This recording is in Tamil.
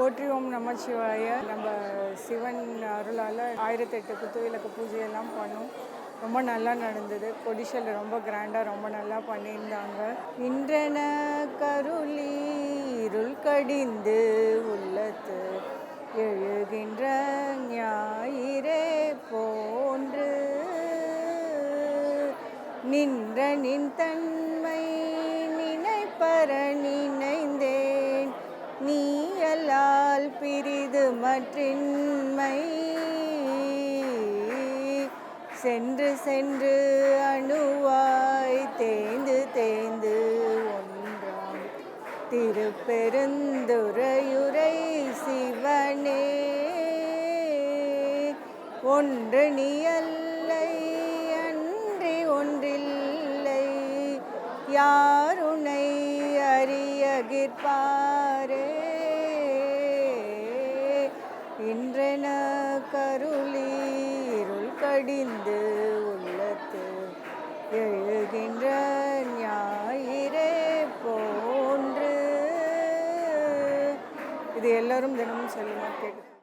போற்றி ஓம் நமச்சிவாய. நம்ம சிவன் அருளால் ஆயிரத்தெட்டு குத்துவிளக்கு பூஜையெல்லாம் பண்ணோம். ரொம்ப நல்லா நடந்தது. கொடிஷல் ரொம்ப கிராண்டாக ரொம்ப நல்லா பண்ணியிருந்தாங்க. இன்றன கருளி இருள் கடிந்து உள்ளத்து எழுகின்ற ஞாயிறே போன்று நின்ற நின் தன்மை நினைப்பற கால் பிரிது மற்றின்மை. சென்று சென்று அணுவாய் தேய்ந்து தேய்ந்து ஒன்றாம் திருப்பெருந்துரையுரை சிவனே. ஒன்று நீயல்லை அன்றி ஒன்றில்லை. யாருனை அறியகிற்பாரே? இன்றென கருளி இருள் கடிந்து உள்ளத்து எழுகின்ற ஞாயிறே போன்று. இது எல்லாரும் தினமும் சொல்லுமா கேட்டு